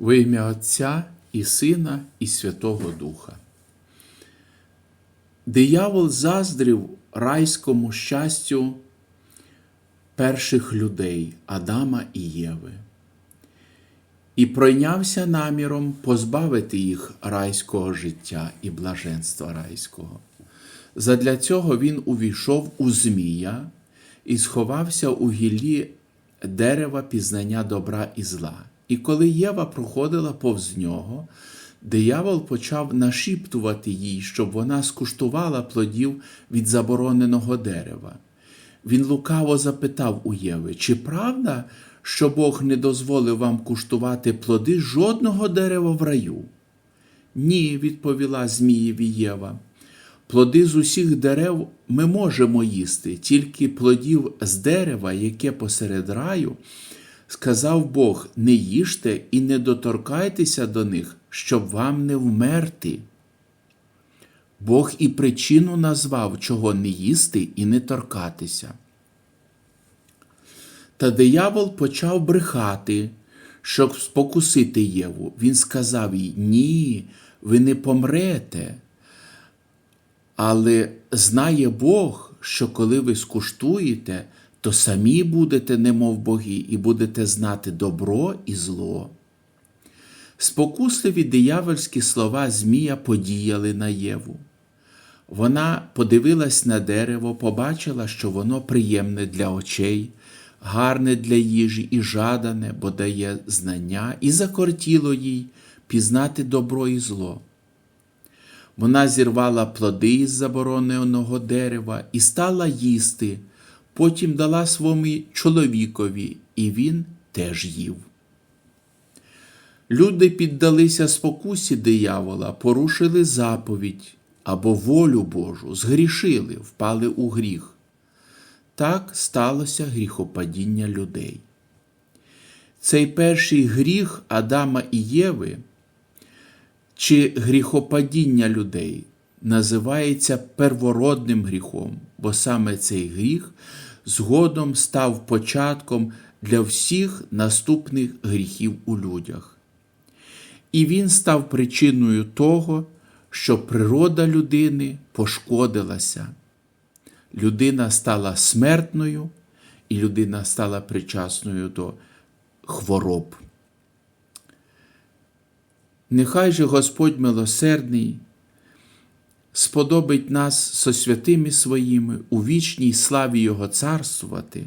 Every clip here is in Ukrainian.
Во ім'я Отця і Сина, і Святого Духа. Диявол заздрив райському щастю перших людей Адама і Єви і пройнявся наміром позбавити їх райського життя і блаженства райського. Задля цього він увійшов у Змія і сховався у гіллі дерева пізнання добра і зла. І коли Єва проходила повз нього, диявол почав нашіптувати їй, щоб вона скуштувала плодів від забороненого дерева. Він лукаво запитав у Єви, чи правда, що Бог не дозволив вам куштувати плоди жодного дерева в раю? Ні, відповіла Змієві Єва. Плоди з усіх дерев ми можемо їсти, тільки плодів з дерева, яке посеред раю, сказав Бог: не їжте і не доторкайтеся до них, щоб вам не вмерти. Бог і причину назвав, чого не їсти і не торкатися. Та диявол почав брехати, щоб спокусити Єву. Він сказав їй: Ні, ви не помрете. Але знає Бог, що коли ви скуштуєте, то самі будете, немов боги, і будете знати добро і зло. Спокусливі диявольські слова Змія подіяли на Єву. Вона подивилась на дерево, побачила, що воно приємне для очей, гарне для їжі і жадане, бо дає знання, і закортіло їй пізнати добро і зло. Вона зірвала плоди із забороненого дерева і стала їсти, потім дала своєму чоловікові, і він теж їв. Люди піддалися спокусі диявола, порушили заповідь або волю Божу, згрішили, впали у гріх. Так сталося гріхопадіння людей. Цей перший гріх Адама і Єви чи гріхопадіння людей називається первородним гріхом, бо саме цей гріх згодом став початком для всіх наступних гріхів у людях. І він став причиною того, що природа людини пошкодилася. Людина стала смертною, і людина стала причасною до хвороб. Нехай же Господь милосердний сподобить нас со святими своїми у вічній славі Його царствувати,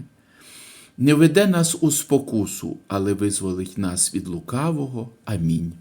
не веде нас у спокусу, але визволить нас від лукавого. Амінь.